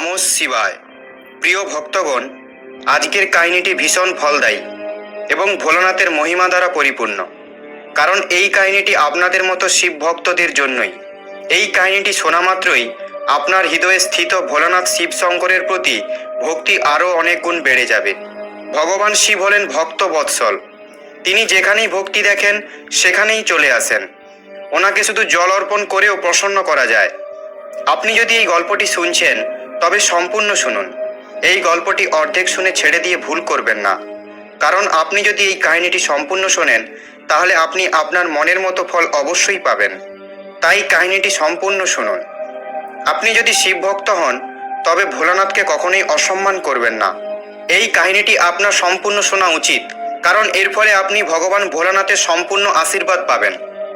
নম শিবায়। প্রিয় ভক্তগণ, আজকের কাহিনীটি ভীষণ ফলদায়ী এবং ভোলানাথের মহিমা দ্বারা পরিপূর্ণ। কারণ এই কাহিনীটি আপনাদের মতো শিব ভক্তদের জন্যই। এই কাহিনীটি শোনা মাত্রই আপনার হৃদয়ে স্থিত ভোলানাথ শিব শঙ্করের প্রতি ভক্তি আরও অনেক গুণ বেড়ে যাবে। ভগবান শিব হলেন ভক্ত বৎসল। তিনি যেখানেই ভক্তি দেখেন, সেখানেই চলে আসেন। ওনাকে শুধু জল অর্পণ করেও প্রসন্ন করা যায়। আপনি যদি এই গল্পটি শুনছেন তবে সম্পূর্ণ শুনুন। এই গল্পটি অর্ধেক শুনে ছেড়ে দিয়ে ভুল করবেন না। কারণ আপনি যদি এই কাহিনীটি সম্পূর্ণ শোনেন, তাহলে আপনি আপনার মনের মতো ফল অবশ্যই পাবেন। তাই কাহিনীটি সম্পূর্ণ শুনুন। আপনি যদি শিব ভক্ত হন, তবে ভোলানাথকে কখনোই অসম্মান করবেন না। এই কাহিনীটি আপনার সম্পূর্ণ শোনা উচিত, কারণ এর ফলে আপনি ভগবান ভোলানাথের সম্পূর্ণ আশীর্বাদ পাবেন।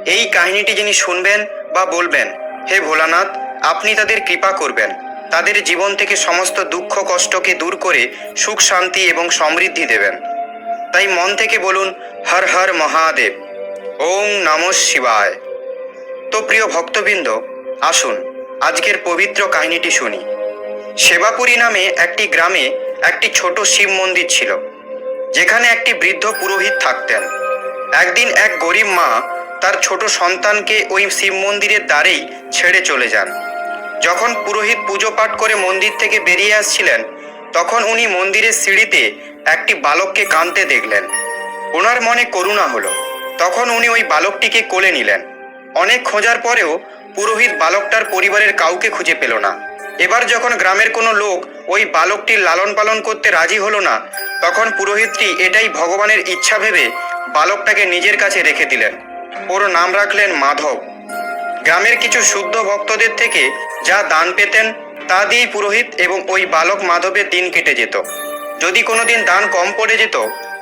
এই কাহিনীটি যিনি শুনবেন বা বলবেন, হে ভোলানাথ, আপনি তাদের কৃপা করবেন। তাদের জীবন থেকে সমস্ত দুঃখ, কষ্টকে দূর করে সুখ, শান্তি এবং সমৃদ্ধি দেবেন। তাই মন থেকে বলুন, হর হর মহাদেব ওং নম শিবায়। তো প্রিয় ভক্তবৃন্দ, আসুন, আজকের পবিত্র কাহিনীটি শুনি। সেবাপুরী নামে একটি গ্রামে একটি ছোট শিব মন্দির ছিল, যেখানে একটি বৃদ্ধ পুরোহিত থাকতেন। একদিন এক গরিব মা তার ছোট সন্তানকে ওই শিব মন্দিরের দ্বারেই ছেড়ে চলে যান। যখন পুরোহিত পুজো পাঠ করে মন্দির থেকে বেরিয়ে আসছিলেন, তখন উনি মন্দিরের সিঁড়িতে একটি বালককে কাঁদতে দেখলেন। ওনার মনে করুণা হলো। তখন উনি ওই বালকটিকে কোলে নিলেন। অনেক খোঁজার পরেও পুরোহিত বালকটার পরিবারের কাউকে খুঁজে পেল না। এবার যখন গ্রামের কোনো লোক ওই বালকটির লালন পালন করতে রাজি হলো না, তখন পুরোহিতটি এটাই ভগবানের ইচ্ছা ভেবে বালকটাকে নিজের কাছে রেখে দিলেন। ওর নাম রাখলেন মাধব। গ্রামের কিছু শুদ্ধ ভক্তদের থেকে যা দান পেতেন, তা দিয়েই পুরোহিত এবং ওই বালক মাধবের দিন কেটে যেত। যদি কোনোদিন দান কম পড়ে যেত,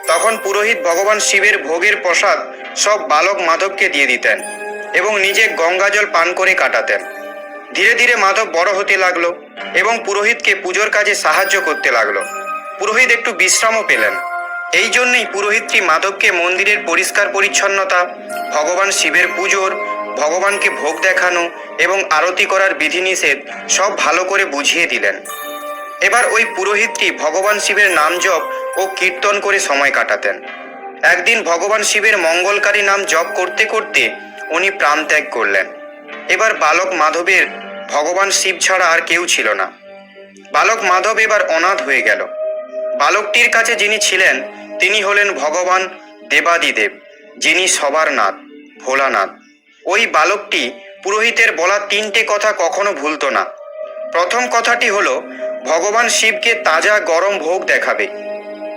তখন পুরোহিত ভগবান শিবের ভোগের প্রসাদ সব বালক মাধবকে দিয়ে দিতেন এবং নিজে গঙ্গাজল পান করে কাটাতেন। ধীরে ধীরে মাধব বড় হতে লাগল এবং পুরোহিতকে পুজোর কাজে সাহায্য করতে লাগল। পুরোহিত একটু বিশ্রামও পেলেন। এই জন্যই পুরোহিতটি মাধবকে মন্দিরের পরিষ্কার পরিচ্ছন্নতা, ভগবান শিবের পুজোর ভগবানকে ভোগ দেখানো এবং আরতি করার বিধিনিষেধ সব ভালো করে বুঝিয়ে দিলেন। এবার ওই পুরোহিতটি ভগবান শিবের নাম জপ ও কীর্তন করে সময় কাটাতেন। একদিন ভগবান শিবের মঙ্গলকারী নাম জপ করতে করতে উনি প্রাণত্যাগ করলেন। এবার বালক মাধবের ভগবান শিব ছাড়া আর কেউ ছিল না। বালক মাধব এবার অনাথ হয়ে গেল। বালকটির কাছে যিনি ছিলেন, তিনি হলেন ভগবান দেবাদিদেব, যিনি সবার নাথ, ভোলানাথ। ওই বালকটি পুরোহিতের বলা তিনটে কথা কখনো ভুলতো না। প্রথম কথাটি হলো, ভগবান শিবকে তাজা গরম ভোগ দেখাবে।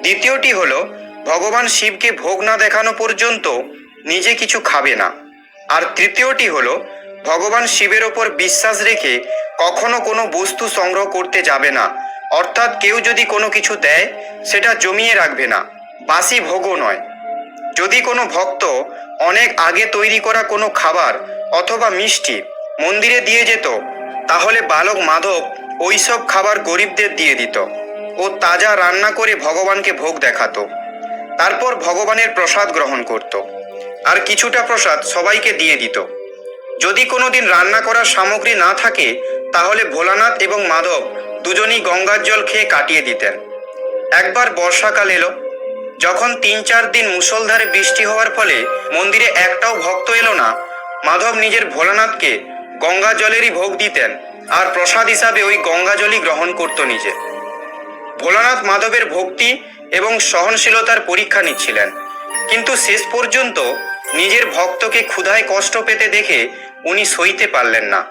দ্বিতীয়টি হলো, ভগবান শিবকে ভোগ না দেখানো পর্যন্ত নিজে কিছু খাবে না। আর তৃতীয়টি হলো, ভগবান শিবের ওপর বিশ্বাস রেখে কখনো কোনো বস্তু সংগ্রহ করতে যাবে না। অর্থাৎ কেউ যদি কোনো কিছু দেয়, সেটা জমিয়ে রাখবে না। বাসি ভোগও নয়। যদি কোনো ভক্ত অনেক আগে তৈরি করা কোনো খাবার অথবা মিষ্টি মন্দিরে দিয়ে যেত, তাহলে বালক মাধব ওইসব খাবার গরিবদের দিয়ে দিত ও তাজা রান্না করে ভগবানকে ভোগ দেখাতো। তারপর ভগবানের প্রসাদ গ্রহণ করত। আর কিছুটা প্রসাদ সবাইকে দিয়ে দিত। যদি কোনোদিন রান্না করার সামগ্রী না থাকে, তাহলে ভোলানাথ এবং মাধব দুজনই গঙ্গার জল খেয়ে কাটিয়ে দিতেন। একবার বর্ষাকাল এলো যখন তিন চার দিন মুষলধারে বৃষ্টি হওয়ার ফলে মন্দিরে একটাও ভক্ত এলো না, মাধব নিজের ভোলানাথকে গঙ্গা জলেরই ভোগ দিতেন আর প্রসাদ হিসাবে ওই গঙ্গা জলই গ্রহণ করত নিজে। ভোলানাথ মাধবের ভক্তি এবং সহনশীলতার পরীক্ষা নিচ্ছিলেন, কিন্তু শেষ পর্যন্ত নিজের ভক্তকে ক্ষুধায় কষ্ট পেতে দেখে উনি সইতে পারলেন না।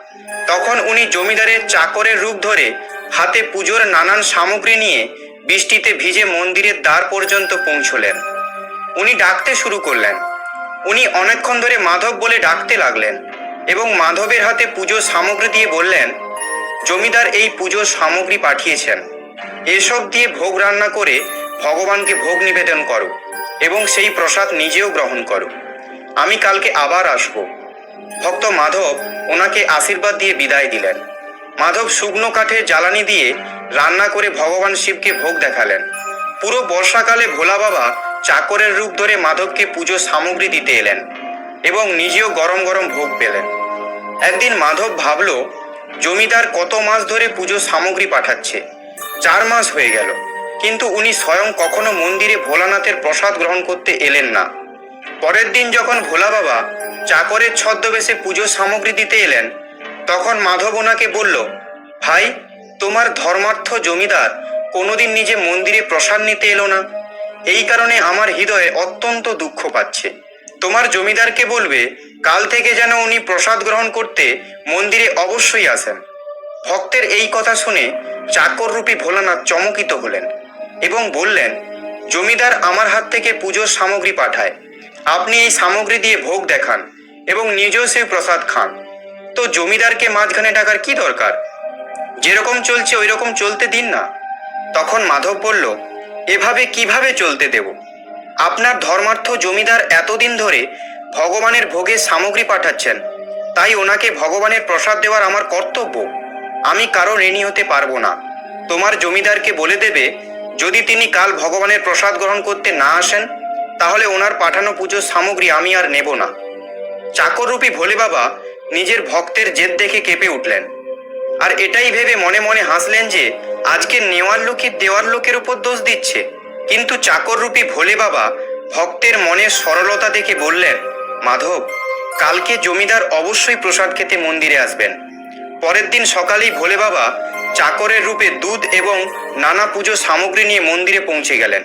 তখন উনি জমিদারের চাকরের রূপ ধরে হাতে পুজোর নানান সামগ্রী নিয়ে বৃষ্টিতে ভিজে মন্দিরের দ্বার পর্যন্ত পৌঁছলেন। উনি ডাকতে শুরু করলেন। উনি অনেকক্ষণ ধরে মাধব বলে ডাকতে লাগলেন এবং মাধবের হাতে পুজোর সামগ্রী দিয়ে বললেন, জমিদার এই পুজোর সামগ্রী পাঠিয়েছেন। এসব দিয়ে ভোগ রান্না করে ভগবানকে ভোগ নিবেদন করো এবং সেই প্রসাদ নিজেও গ্রহণ করো। আমি কালকে আবার আসব। ভক্ত মাধব ওনাকে আশীর্বাদ দিয়ে বিদায় দিলেন। মাধব শুকনো কাঠের জ্বালানি দিয়ে রান্না করে ভগবান শিবকে ভোগ দেখালেন। পুরো বর্ষাকালে ভোলা বাবা চাকরের রূপ ধরে মাধবকে পুজো সামগ্রী দিতে এলেন এবং নিজেও গরম গরম ভোগ পেলেন। একদিন মাধব ভাবল, জমিদার কত মাস ধরে পুজো সামগ্রী পাঠাচ্ছে? চার মাস হয়ে গেল, কিন্তু উনি স্বয়ং কখনো মন্দিরে ভোলানাথের প্রসাদ গ্রহণ করতে এলেন না। পরের দিন যখন ভোলা বাবা চাকরের ছদ্মবেশে পুজো সামগ্রী দিতে এলেন তখন মাধব ওনাকে বলল, ভাই, তোমার ধর্মার্থ জমিদার কোনোদিন নিজে মন্দিরে প্রসাদ নিতে এলো না। এই কারণে আমার হৃদয়ে অত্যন্ত দুঃখ পাচ্ছে। তোমার জমিদারকে বলবে, কাল থেকে যেন উনি প্রসাদ গ্রহণ করতে মন্দিরে অবশ্যই আসেন। ভক্তের এই কথা শুনে চাকররূপী ভোলানাথ চমকিত হলেন এবং বললেন, জমিদার আমার হাত থেকে পুজোর সামগ্রী পাঠায়। আপনি এই সামগ্রী দিয়ে ভোগ দেখান এবং নিজেও সেই প্রসাদ খান। তো জমিদারকে মাঝখানে ডাকার কি দরকার? যেরকম চলছে ওই রকম চলতে দিন না। তখন মাধব বলল, এভাবে কীভাবে চলতে দেব? আপনার ধর্মার্থ জমিদার এতদিন ধরে ভগবানের ভোগের সামগ্রী পাঠাচ্ছেন। তাই ওনাকে ভগবানের প্রসাদ দেওয়ার আমার কর্তব্য। আমি কারও ঋণী হতে পারব না। তোমার জমিদারকে বলে দেবে, যদি তিনি কাল ভগবানের প্রসাদ গ্রহণ করতে না আসেন, তাহলে ওনার পাঠানো পুজোর সামগ্রী আমি আর নেব না। চাকররূপী ভোলে বাবা নিজের ভক্তের জেদ দেখে কেঁপে উঠলেন। আর এটাই ভেবে মনে মনে হাসলেন যে আজকে নেওয়ার লোকই দেওয়ার লোকের উপর দোষ দিচ্ছে। কিন্তু চাকররূপী ভোলে বাবা ভক্তের মনের সরলতা দেখে বললেন, মাধব, কালকে জমিদার অবশ্যই প্রসাদ খেতে মন্দিরে আসবেন। পরের দিন সকালেই ভোলে বাবা চাকরের রূপে দুধ এবং নানা পুজো সামগ্রী নিয়ে মন্দিরে পৌঁছে গেলেন।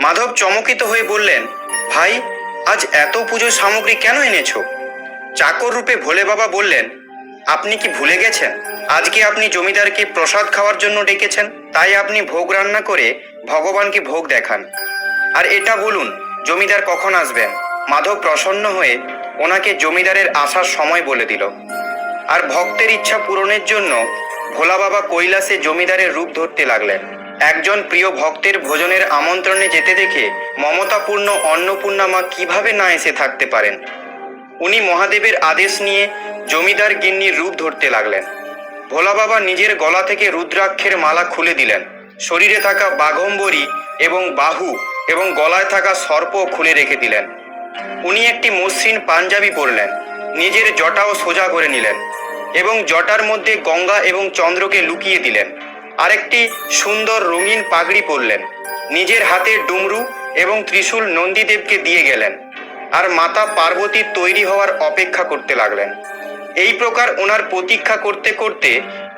মাধব চমকিত হয়ে বললেন, ভাই, আজ এত পুজোর সামগ্রী কেন এনেছো? চাকর রূপে ভোলে বাবা বললেন, আপনি কি ভুলে গেছেন? আজকে আপনি জমিদারকে প্রসাদ খাওয়ার জন্য ডেকেছেন, তাই আপনি ভোগ রান্না করে ভগবানকে ভোগ দেখান। আর এটা বলুন, জমিদার কখন আসবেন? মাধব প্রসন্ন হয়ে ওনাকে জমিদারের আসার সময় বলে দিল। আর ভক্তের ইচ্ছা পূরণের জন্য ভোলা বাবা কৈলাসে জমিদারের রূপ ধরতে লাগলেন। একজন প্রিয় ভক্তের ভোজনের আমন্ত্রণে যেতে দেখে মমতাপূর্ণ অন্নপূর্ণা মা কীভাবে না এসে থাকতে পারেন? উনি মহাদেবের আদেশ নিয়ে জমিদার গিন্নির রূপ ধরতে লাগলেন। ভোলা বাবা নিজের গলা থেকে রুদ্রাক্ষের মালা খুলে দিলেন। শরীরে থাকা বাঘম্বরী এবং বাহু এবং গলায় থাকা সর্প খুলে রেখে দিলেন। উনি একটি মসৃণ পাঞ্জাবি পরলেন। নিজের জটাও সোজা করে নিলেন এবং জটার মধ্যে গঙ্গা এবং চন্দ্রকে লুকিয়ে দিলেন। আরেকটি সুন্দর রঙিন পাগড়ি পরলেন। নিজের হাতে ডুমরু এবং ত্রিশূল নন্দীদেবকে দিয়ে গেলেন। আর মাতা পার্বতীর তৈরি হওয়ার অপেক্ষা করতে লাগলেন। এই প্রকার ওনার প্রতীক্ষা করতে করতে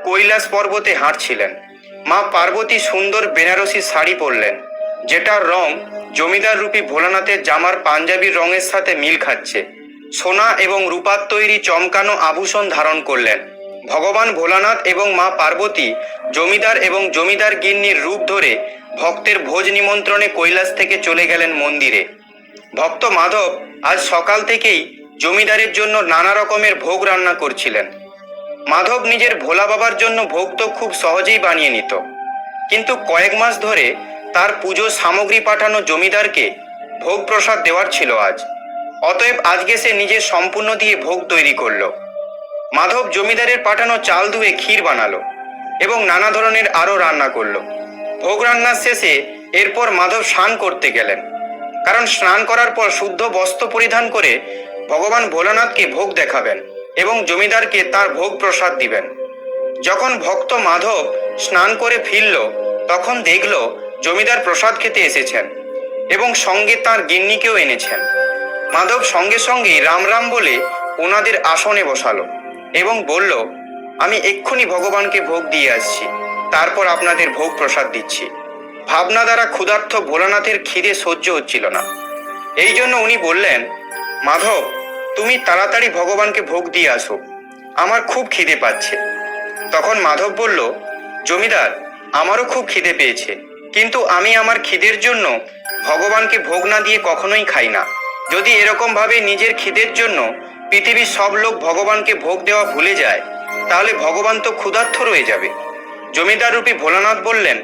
কৈলাস পর্বতে হাঁটছিলেন। মা পার্বতী সুন্দর বেনারসি শাড়ি পরলেন, যেটার রং জমিদার রূপী ভোলানাথের জামার পাঞ্জাবির রঙের সাথে মিল খাচ্ছে। সোনা এবং রূপার তৈরি চমকানো আভূষণ ধারণ করলেন। ভগবান ভোলানাথ এবং মা পার্বতী জমিদার এবং জমিদার গিন্নির রূপ ধরে ভক্তের ভোজ নিমন্ত্রণে কৈলাস থেকে চলে গেলেন মন্দিরে। ভক্ত মাধব আজ সকাল থেকেই জমিদারের জন্য নানা রকমের ভোগ রান্না করছিলেন। মাধব নিজের ভোলা বাবার জন্য ভোগ তো খুব সহজেই বানিয়ে নিত। কিন্তু কয়েক মাস ধরে তার পুজো সামগ্রী পাঠানো জমিদারকে ভোগ প্রসাদ দেওয়ার ছিল আজ। অতএব আজকে সে নিজের সম্পূর্ণ দিয়ে ভোগ তৈরি করল। মাধব জমিদারের পাঠানো চাল ধুয়ে ক্ষীর বানালো এবং নানা ধরনের আরও রান্না করল। ভোগ রান্নার শেষে এরপর মাধব স্নান করতে গেলেন। কারণ স্নান করার পর শুদ্ধ বস্ত্র পরিধান করে ভগবান ভোলানাথকে ভোগ দেখাবেন এবং জমিদারকে তার ভোগ প্রসাদ দিবেন। যখন ভক্ত মাধব স্নান করে ফিরল, তখন দেখল জমিদার প্রসাদ খেতে এসেছেন এবং সঙ্গে তার গিন্নিকেও এনেছেন। মাধব সঙ্গে সঙ্গেই রাম রাম বলে ওনাদের আসনে বসালো এবং বলল, আমি এক্ষুনি ভগবানকে ভোগ দিয়ে আসছি, তারপর আপনাদের ভোগ প্রসাদ দিচ্ছি। ভাবনা দ্বারা ক্ষুধার্থ ভোলানাথের খিদে সহ্য হচ্ছিল না। এই জন্য উনি বললেন, মাধব, তুমি তাড়াতাড়ি ভগবানকে ভোগ দিয়ে আসো। আমার খুব খিদে পাচ্ছে। তখন মাধব বলল, জমিদার, আমারও খুব খিদে পেয়েছে। কিন্তু আমি আমার খিদের জন্য ভগবানকে ভোগ না দিয়ে কখনোই খাই না। যদি এরকম ভাবে নিজের খিদের জন্য পৃথিবীর সব লোক ভগবানকে ভোগ দেওয়া ভুলে যায়, তাহলে ভগবান তো ক্ষুধার্থ রয়ে যাবে। জমিদার রূপী ভোলানাথ বললেন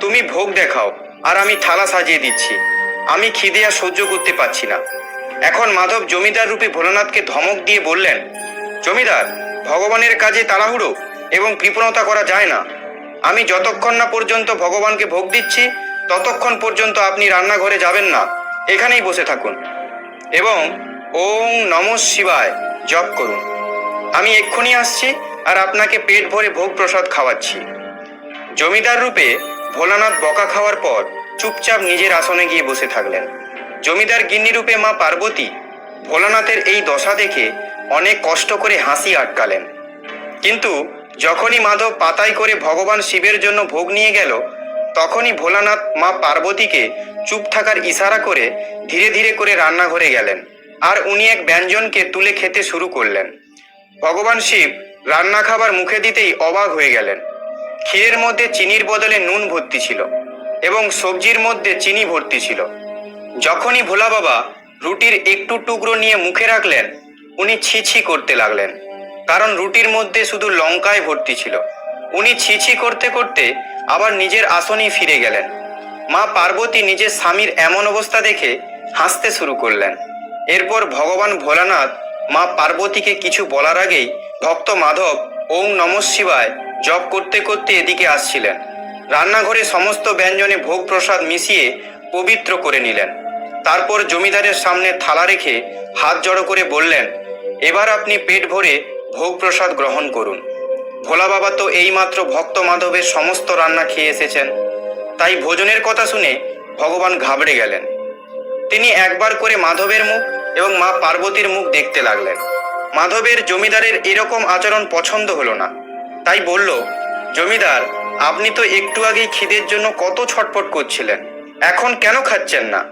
তুমি ভোগ দেখাও, আর আমি থালা সাজিয়ে দিচ্ছি। আমি খিদে আর সহ্য করতে পারছি না। এখন মাধব জমিদার রূপী ভোলানাথকে ধমক দিয়ে বললেন, জমিদার, ভগবানের কাজে তাড়াহুড়ো এবং কৃপণতা করা যায় না। আমি যতক্ষণ না পর্যন্ত ভগবানকে ভোগ দিচ্ছি, ততক্ষণ পর্যন্ত আপনি রান্নাঘরে যাবেন না। এখানেই বসে থাকুন। এবং ওং নম শিবায়, জপ করুন। আমি এক্ষুনি আসছি আর আপনাকে পেট ভরে ভোগ প্রসাদ খাওয়াচ্ছি। জমিদার রূপে ভোলানাথ বকা খাওয়ার পর চুপচাপ নিজের আসনে গিয়ে বসে থাকলেন। জমিদার গিন্নি রূপে মা পার্বতী ভোলানাথের এই দশা দেখে অনেক কষ্ট করে হাসি আটকালেন। কিন্তু যখনই মাধব পাতায় করে ভগবান শিবের জন্য ভোগ নিয়ে গেল, তখনই ভোলানাথ মা পার্বতীকে চুপ থাকার ইশারা করে ধীরে ধীরে করে রান্নাঘরে গেলেন আর উনি এক ব্যঞ্জনকে তুলে খেতে শুরু করলেন। ভগবান শিব রান্না খাবার মুখে দিতেই অবাক হয়ে গেলেন। ক্ষীরের মধ্যে চিনির বদলে নুন ভর্তি ছিল এবং সবজির মধ্যে চিনি ভর্তি ছিল। যখনই ভোলা বাবা রুটির একটু টুকরো নিয়ে মুখে রাখলেন, উনি ছি ছি করতে লাগলেন। কারণ রুটির মধ্যে শুধু লঙ্কায় ভর্তি ছিল। উনি ছি ছি করতে করতে আবার নিজের আসনেই ফিরে গেলেন। মা পার্বতী নিজের স্বামীর এমন অবস্থা দেখে হাসতে শুরু করলেন। এরপর ভগবান ভোলানাথ মা পার্বতীকে কিছু বলার আগেই ভক্ত মাধব ওম নম শিবায় জপ করতে করতে এদিকে আসছিলেন। রান্নাঘরে সমস্ত ব্যঞ্জনে ভোগ প্রসাদ মিশিয়ে পবিত্র করে নিলেন। তারপর জমিদারের সামনে থালা রেখে হাত জড়ো করে বললেন, এবার আপনি পেট ভরে ভোগ প্রসাদ গ্রহণ করুন। ভোলা বাবা তো এইমাত্র ভক্ত মাধবের সমস্ত রান্না খেয়ে এসেছেন। তাই ভোজনের কথা শুনে ভগবান ঘাবড়ে গেলেন। তিনি একবার করে মাধবের মুখ এবং মা পার্বতীর মুখ দেখতে লাগলেন। মাধবের জমিদারের এরকম আচরণ পছন্দ হলো না। তাই বলল, জমিদার, আপনি তো একটু আগেই খিদের জন্য কত ছটপট করছিলেন। এখন কেন খাচ্ছেন না?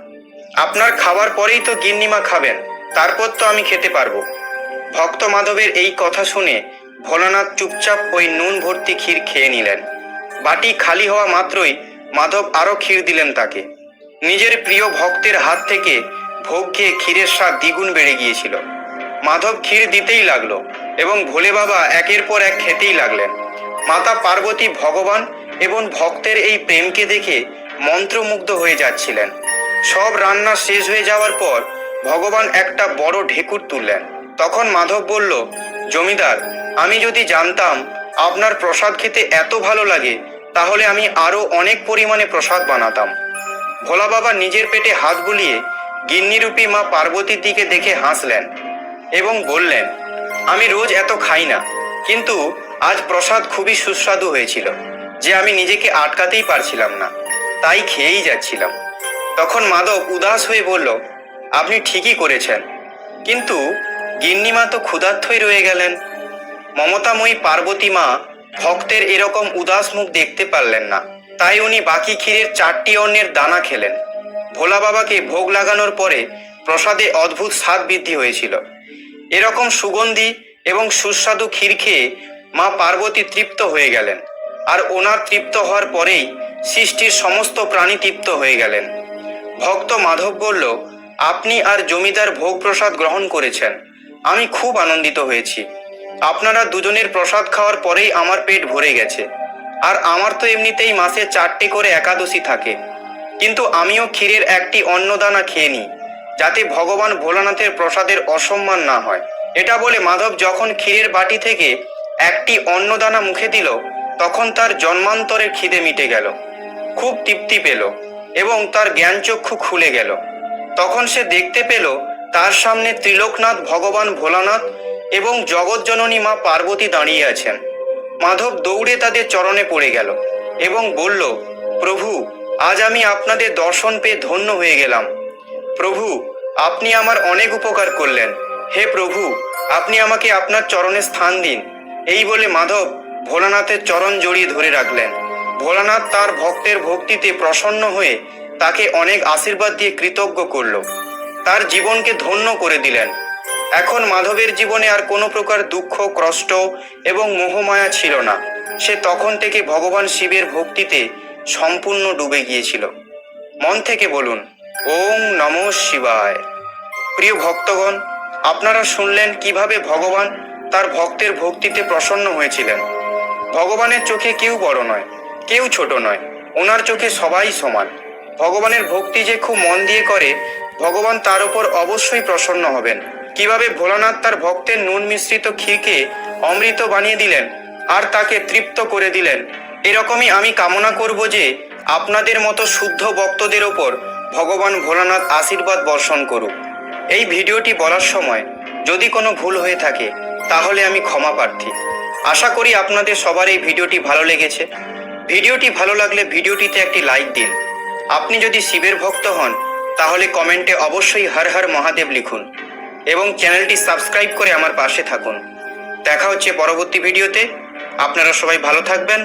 আপনার খাওয়ার পরেই তো গিন্নিমা খাবেন, তারপর তো আমি খেতে পারব। ভক্ত মাধবের এই কথা শুনে ভোলানাথ চুপচাপ ওই নুন ভর্তি ক্ষীর খেয়ে নিলেন। বাটি খালি হওয়া মাত্রই মাধব আরও ক্ষীর দিলেন তাকে। নিজের প্রিয় ভক্তের হাত থেকে ভোগ খেয়ে ক্ষীরের স্বাদ দ্বিগুণ বেড়ে গিয়েছিল। মাধব ক্ষীর দিতেই লাগল। এবং ভোলে বাবা একের পর এক খেতেই লাগলেন। মাতা পার্বতী ভগবান এবং ভক্তের এই প্রেমকে দেখে মন্ত্রমুগ্ধ হয়ে যাচ্ছিলেন। সব রান্না শেষ হয়ে যাওয়ার পর ভগবান একটা বড় ঢেকুর তুললেন। তখন মাধব বলল, জমিদার, আমি যদি জানতাম আপনার প্রসাদ খেতে এত ভালো লাগে, তাহলে আমি আরও অনেক পরিমাণে প্রসাদ বানাতাম। ভোলা বাবা নিজের পেটে হাত বুলিয়ে গিন্নিরূপী মা পার্বতীর দিকে দেখে হাসলেন এবং বললেন আমি রোজ এত খাই না। কিন্তু আজ প্রসাদ খুবই সুস্বাদু হয়েছিল, যে আমি নিজেকে আটকাতেই পারছিলাম না। তাই খেয়েই যাচ্ছিলাম। তখন মাধব উদাস হয়ে বলল, আপনি ঠিকই করেছেন। কিন্তু গিন্নিমা তো ক্ষুধার্থই রয়ে গেলেন। মমতাময়ী পার্বতী মা ভক্তের এরকম উদাস মুখ দেখতে পারলেন না। তাই উনি বাকি ক্ষীরের চারটি অন্নের দানা খেলেন। ভোলা বাবাকে ভোগ লাগানোর পরে প্রসাদে অদ্ভুত স্বাদ বৃদ্ধি হয়েছিল। এরকম সুগন্ধি এবং সুস্বাদু ক্ষীর খেয়ে মা পার্বতী তৃপ্ত হয়ে গেলেন। আর ওনার তৃপ্ত হওয়ার পরেই সৃষ্টির সমস্ত প্রাণী তৃপ্ত হয়ে গেলেন। ভক্ত মাধব বলল, আপনি আর জমিদার ভোগ প্রসাদ গ্রহণ করেছেন। আমি খুব আনন্দিত হয়েছি। আপনারা দুজনের প্রসাদ খাওয়ার পরেই আমার পেট ভরে গেছে। আর আমার তো এমনিতেই মাসে চারটে করে একাদশী থাকে। কিন্তু আমিও ক্ষীরের একটি অন্নদানা খেয়ে নিই। যাতে ভগবান ভোলানাথের প্রসাদের অসম্মান না হয়। এটা বলে মাধব যখন ক্ষীরের বাটি থেকে একটি অন্নদানা মুখে দিল, তখন তার জন্মান্তরের খিদে মিটে গেল, খুব তৃপ্তি পেল এবং তার জ্ঞানচক্ষু খুলে গেল। তখন সে দেখতে পেল তার সামনে ত্রিলোকনাথ, ভগবান ভোলানাথ এবং জগৎজননী মা পার্বতী দাঁড়িয়ে আছেন। মাধব দৌড়ে তাদের চরণে পড়ে গেল এবং বলল, প্রভু, আজ আমি আপনাদের দর্শন পেয়ে ধন্য হয়ে গেলাম। প্রভু, আপনি আমার অনেক উপকার করলেন। হে প্রভু, আপনি আমাকে আপনার চরণে স্থান দিন। এই বলে মাধব ভোলানাথের চরণ জড়িয়ে ধরে রাখলেন। ভোলানাথ তার ভক্তের ভক্তিতে প্রসন্ন হয়ে তাকে অনেক আশীর্বাদ দিয়ে কৃতজ্ঞ করল। তার জীবনকে ধন্য করে দিলেন। এখন মাধবের জীবনে আর কোনো প্রকার দুঃখ, কষ্ট এবং মোহমায়া ছিল না। সে তখন থেকে ভগবান শিবের ভক্তিতে সম্পূর্ণ ডুবে গিয়েছিল। মন থেকে বলুন ওম নম শিবায়। প্রিয় ভক্তগণ, আপনারা শুনলেন কীভাবে ভগবান তার ভক্তের ভক্তিতে প্রসন্ন হয়েছিলেন। ভগবানের চোখে কেউ বড় নয়, কেউ ছোট নয়, ওনার চোখে সবাই সমান। ভগবানের ভক্তি যে খুব মন দিয়ে করে, ভগবান তার উপর অবশ্যই প্রসন্ন হবেন। কীভাবে ভোলানাথ তার ভক্তের নুন মিশ্রিত ক্ষীরকে অমৃত বানিয়ে দিলেন আর তাকে তৃপ্ত করে দিলেন, এরকমই আমি কামনা করব যে আপনাদের মতো শুদ্ধ ভক্তদের ওপর ভগবান ভোলানাথ আশীর্বাদ বর্ষণ করুক। এই ভিডিওটি বলার সময় যদি কোনো ভুল হয়ে থাকে, তাহলে আমি ক্ষমা প্রার্থী। আশা করি আপনাদের সবার এই ভিডিওটি ভালো লেগেছে। ভিডিওটি ভালো লাগলে ভিডিওটিতে একটি লাইক দিন। আপনি যদি শিবের ভক্ত হন, তাহলে কমেন্টে অবশ্যই হর হর মহাদেব লিখুন এবং চ্যানেলটি সাবস্ক্রাইব করে আমার পাশে থাকুন। দেখা হচ্ছে পরবর্তী ভিডিওতে। আপনারা সবাই ভালো থাকবেন।